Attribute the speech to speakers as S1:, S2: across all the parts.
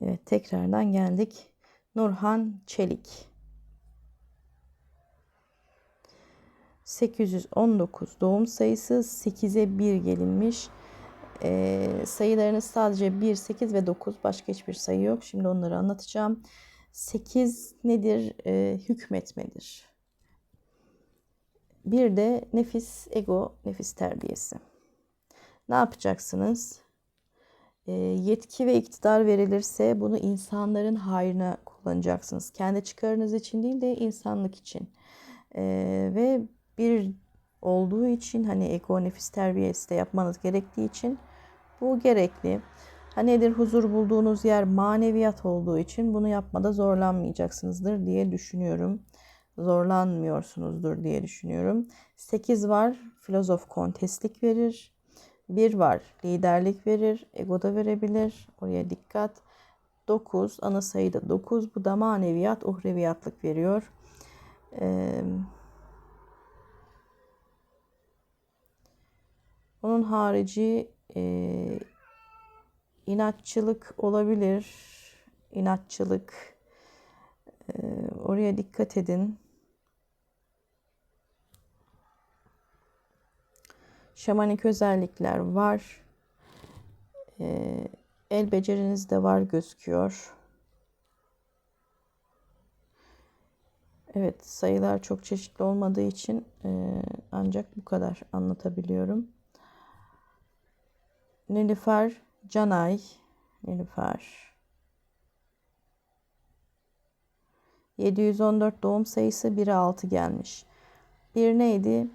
S1: Evet tekrardan geldik. Nurhan Çelik. 819 doğum sayısı 8'e 1 gelinmiş. Ee, sayılarınız sadece 1, 8 ve 9. Başka hiçbir sayı yok. Şimdi onları anlatacağım. 8 nedir? Ee, hükmetmedir. Bir de nefis, ego, nefis terbiyesi. Ne yapacaksınız? Ee, yetki ve iktidar verilirse bunu insanların hayrına kullanacaksınız. Kendi çıkarınız için değil de insanlık için. Ee, ve bir olduğu için hani ego nefis terbiyesi de yapmanız gerektiği için bu gerekli. Hani nedir huzur bulduğunuz yer maneviyat olduğu için bunu yapmada zorlanmayacaksınızdır diye düşünüyorum. Zorlanmıyorsunuzdur diye düşünüyorum. 8 var filozof kontestlik verir. 1 var liderlik verir. Ego da verebilir. Oraya dikkat. 9 ana sayıda 9 bu da maneviyat uhreviyatlık veriyor. Eee Onun harici e, inatçılık olabilir. İnatçılık. E, oraya dikkat edin. Şamanik özellikler var. E, el beceriniz de var gözüküyor. Evet sayılar çok çeşitli olmadığı için e, ancak bu kadar anlatabiliyorum. Nilüfer Canay Nilüfer 714 doğum sayısı 1'e 6 gelmiş. Bir neydi?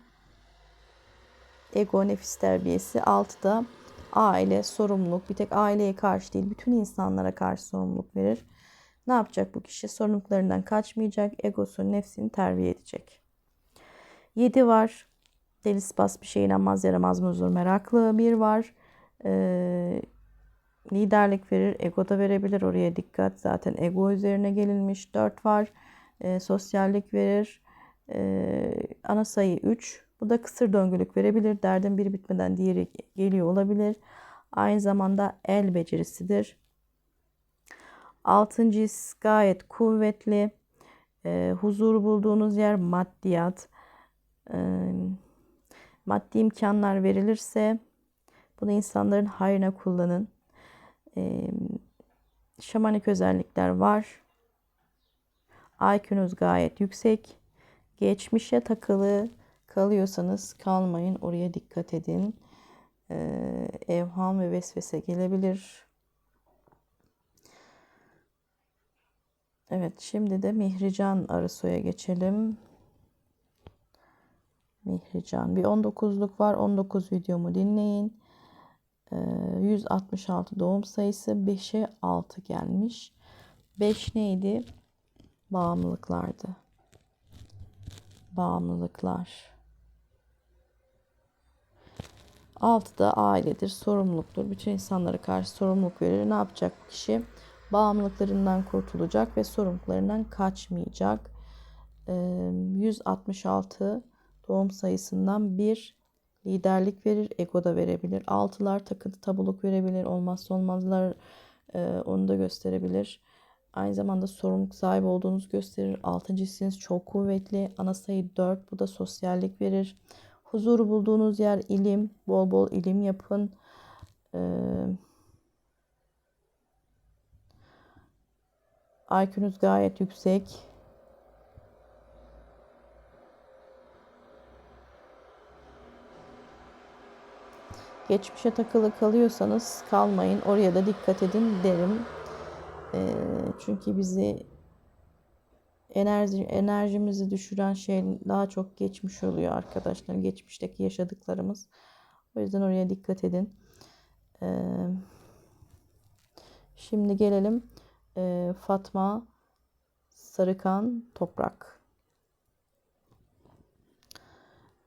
S1: Ego nefis terbiyesi. 6'da aile sorumluluk. Bir tek aileye karşı değil bütün insanlara karşı sorumluluk verir. Ne yapacak bu kişi? Sorumluluklarından kaçmayacak. Egosu nefsini terbiye edecek. 7 var. Deli bas bir şey inanmaz yaramaz muzur meraklı. 1 var e, liderlik verir, ego da verebilir. Oraya dikkat. Zaten ego üzerine gelinmiş. 4 var. E, sosyallik verir. E, ana sayı 3. Bu da kısır döngülük verebilir. Derdin biri bitmeden diğeri geliyor olabilir. Aynı zamanda el becerisidir. Altıncı his gayet kuvvetli. E, huzur bulduğunuz yer maddiyat. E, maddi imkanlar verilirse bunu insanların hayrına kullanın. E, şamanik özellikler var. IQ'nuz gayet yüksek. Geçmişe takılı kalıyorsanız kalmayın. Oraya dikkat edin. E, evham ve vesvese gelebilir. Evet şimdi de Mihrican Arısoy'a geçelim. Mihrican. Bir 19'luk var. 19 videomu dinleyin. 166 ee, doğum sayısı 5'e 6 gelmiş. 5 neydi? Bağımlılıklardı. Bağımlılıklar. 6 da ailedir, sorumluluktur. Bütün insanlara karşı sorumluluk verir. Ne yapacak kişi? Bağımlılıklarından kurtulacak ve sorumluluklarından kaçmayacak. 166 ee, doğum sayısından bir liderlik verir, ego da verebilir. Altılar takıntı tabuluk verebilir. Olmazsa olmazlar e, onu da gösterebilir. Aynı zamanda sorumluluk sahibi olduğunuz gösterir. Altıncı hissiniz çok kuvvetli. Ana sayı 4. Bu da sosyallik verir. Huzuru bulduğunuz yer ilim. Bol bol ilim yapın. Ee, IQ'nuz gayet yüksek. Geçmişe takılı kalıyorsanız kalmayın. Oraya da dikkat edin derim. E, çünkü bizi enerji enerjimizi düşüren şey daha çok geçmiş oluyor arkadaşlar. Geçmişteki yaşadıklarımız. O yüzden oraya dikkat edin. E, şimdi gelelim e, Fatma Sarıkan Toprak.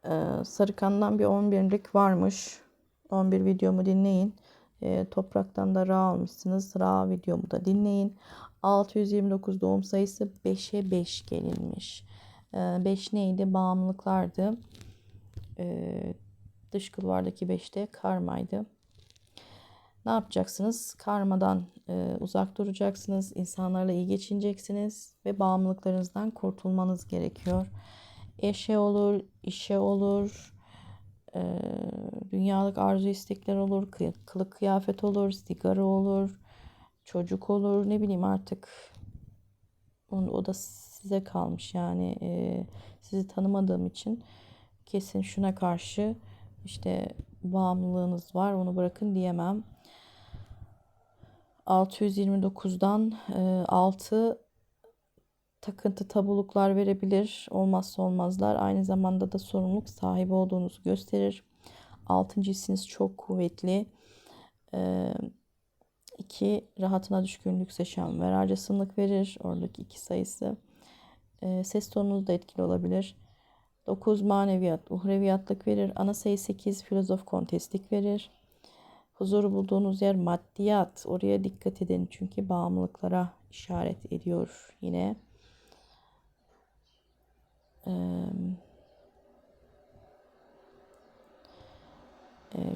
S1: Ee, Sarıkan'dan bir 11'lik varmış. 11 videomu dinleyin. E, topraktan da Ra almışsınız. Ra videomu da dinleyin. 629 doğum sayısı 5'e 5 gelinmiş. E, 5 neydi? Bağımlılıklardı. E, dış kulvardaki 5'te karmaydı. Ne yapacaksınız? Karmadan e, uzak duracaksınız. insanlarla iyi geçineceksiniz ve bağımlılıklarınızdan kurtulmanız gerekiyor. Eşe olur, işe olur, e, dünyalık arzu istekler olur, kı- kılık kıyafet olur, sigara olur, çocuk olur, ne bileyim artık. Onu, o da size kalmış yani e, sizi tanımadığım için kesin şuna karşı işte bağımlılığınız var onu bırakın diyemem. 629'dan e, 6 takıntı tabuluklar verebilir. Olmazsa olmazlar. Aynı zamanda da sorumluluk sahibi olduğunuzu gösterir. Altıncı hissiniz çok kuvvetli. Ee, iki rahatına düşkünlük seçen ve harcasımlık verir. Oradaki iki sayısı. Ee, ses tonunuz da etkili olabilir. 9 maneviyat, uhreviyatlık verir. Ana sayı 8 filozof kontestlik verir. Huzuru bulduğunuz yer maddiyat. Oraya dikkat edin çünkü bağımlılıklara işaret ediyor yine.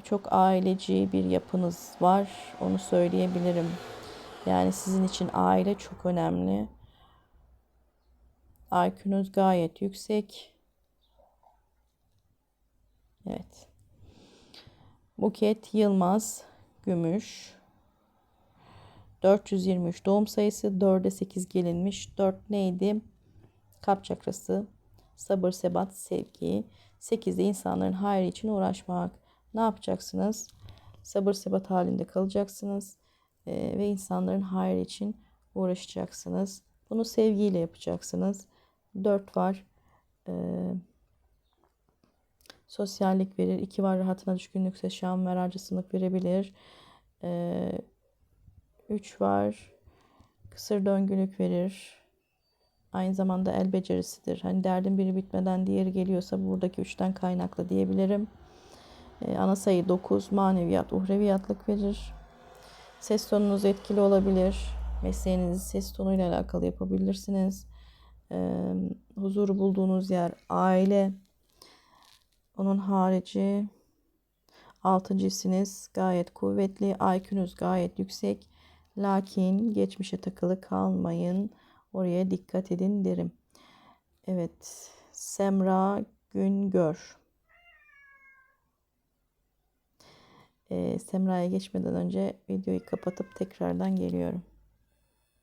S1: Çok aileci bir yapınız var. Onu söyleyebilirim. Yani sizin için aile çok önemli. IQ'nuz gayet yüksek. Evet. Buket Yılmaz Gümüş 423 doğum sayısı 4'e 8 gelinmiş. 4 neydi? Kalp çakrası, sabır, sebat, sevgi. 8'de insanların hayrı için uğraşmak. Ne yapacaksınız? Sabır, sebat halinde kalacaksınız. Ee, ve insanların hayrı için uğraşacaksınız. Bunu sevgiyle yapacaksınız. 4 var. Ee, sosyallik verir. 2 var rahatına düşkünlükse şam ver verebilir. 3 ee, var kısır döngülük verir. Aynı zamanda el becerisidir. Hani derdin biri bitmeden diğeri geliyorsa buradaki üçten kaynaklı diyebilirim. Ee, ana sayı 9 maneviyat, uhreviyatlık verir. Ses tonunuz etkili olabilir. Mesleğinizi ses tonuyla alakalı yapabilirsiniz. Ee, huzuru bulduğunuz yer aile. Onun harici altıncısınız gayet kuvvetli. IQ'nuz gayet yüksek. Lakin geçmişe takılı kalmayın. Oraya dikkat edin derim. Evet. Semra Güngör. Ee, Semra'ya geçmeden önce videoyu kapatıp tekrardan geliyorum.